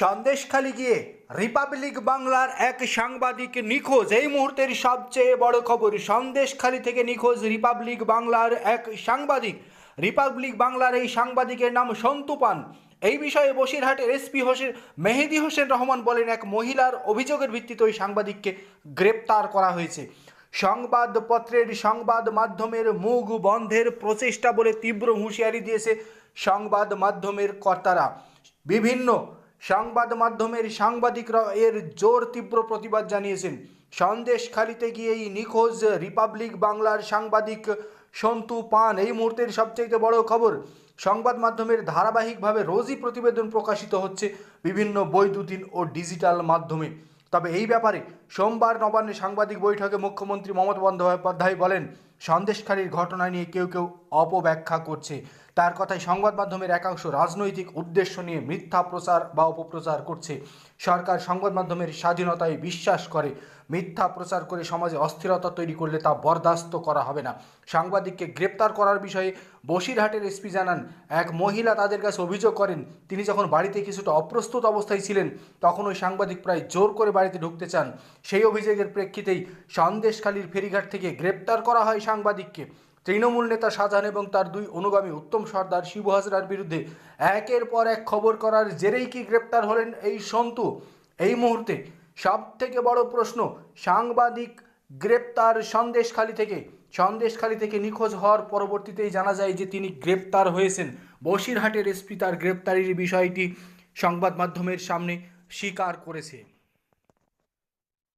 সন্দেশখালি গিয়ে রিপাবলিক বাংলার এক সাংবাদিক নিখোঁজ। এই মুহূর্তের সবচেয়ে বড় খবর, সন্দেশখালি থেকে নিখোঁজ রিপাবলিক বাংলার এক সাংবাদিক। রিপাবলিক বাংলার এই সাংবাদিকের নাম সন্তু পান। এই বিষয়ে বসিরহাটের এসপি হোসেন, মেহেদি হোসেন রহমান বলেন, এক মহিলার অভিযোগের ভিত্তিতে ওই সাংবাদিককে গ্রেপ্তার করা হয়েছে। সংবাদপত্রের সংবাদ মাধ্যমের মুখ বন্ধের প্রচেষ্টা বলে তীব্র হুঁশিয়ারি দিয়েছে সংবাদ মাধ্যমের কর্তারা। বিভিন্ন সংবাদ মাধ্যমের সাংবাদিকরা এর জোর তীব্র প্রতিবাদ জানিয়েছেন। সন্দেশ সন্দেশখালিতে গিয়েই নিখোঁজ রিপাবলিক বাংলার সাংবাদিক সন্তু পান এই মুহূর্তের সবচেয়ে বড় খবর। সংবাদ মাধ্যমের ধারাবাহিকভাবে রোজই প্রতিবেদন প্রকাশিত হচ্ছে বিভিন্ন বৈদ্যুতিন ও ডিজিটাল মাধ্যমে। তবে এই ব্যাপারে সোমবার নবান্নে সাংবাদিক বৈঠকে মুখ্যমন্ত্রী মমতা বন্দ্যোপাধ্যায় বলেন, সন্দেশখালীর ঘটনা নিয়ে কেউ কেউ অপব্যাখ্যা করছে। তার কথায় সংবাদ মাধ্যমের একাংশ রাজনৈতিক উদ্দেশ্য নিয়ে মিথ্যা প্রচার বা অপপ্রচার করছে। সরকার সংবাদ মাধ্যমের স্বাধীনতায় বিশ্বাস করে। মিথ্যা প্রচার করে সমাজে অস্থিরতা তৈরি করলে তা বরদাস্ত করা হবে না। সাংবাদিককে গ্রেপ্তার করার বিষয়ে বসিরহাটের এসপি জানান, এক মহিলা তাদের কাছে অভিযোগ করেন, তিনি যখন বাড়িতে কিছুটা অপ্রস্তুত অবস্থায় ছিলেন, তখন ওই সাংবাদিক প্রায় জোর করে বাড়িতে ঢুকতে চান। সেই অভিযোগের প্রেক্ষিতেই সন্দেশখালীর ফেরিঘাট থেকে গ্রেপ্তার করা হয় সাংবাদিককে। তৃণমূল নেতা শাহজাহান এবং তার দুই অনুগামী উত্তম সর্দার শিব হাজরার বিরুদ্ধে একের পর এক খবর করার জেরেই কি গ্রেপ্তার হলেন এই সন্তু? এই মুহূর্তে সব থেকে বড় প্রশ্ন, সাংবাদিক গ্রেপ্তার সন্দেশখালী থেকে। সন্দেশখালী থেকে নিখোঁজ হওয়ার পরবর্তীতেই জানা যায় যে তিনি গ্রেপ্তার হয়েছেন। বসিরহাটের এসপি তার গ্রেপ্তারির বিষয়টি সংবাদ মাধ্যমের সামনে স্বীকার করেছে।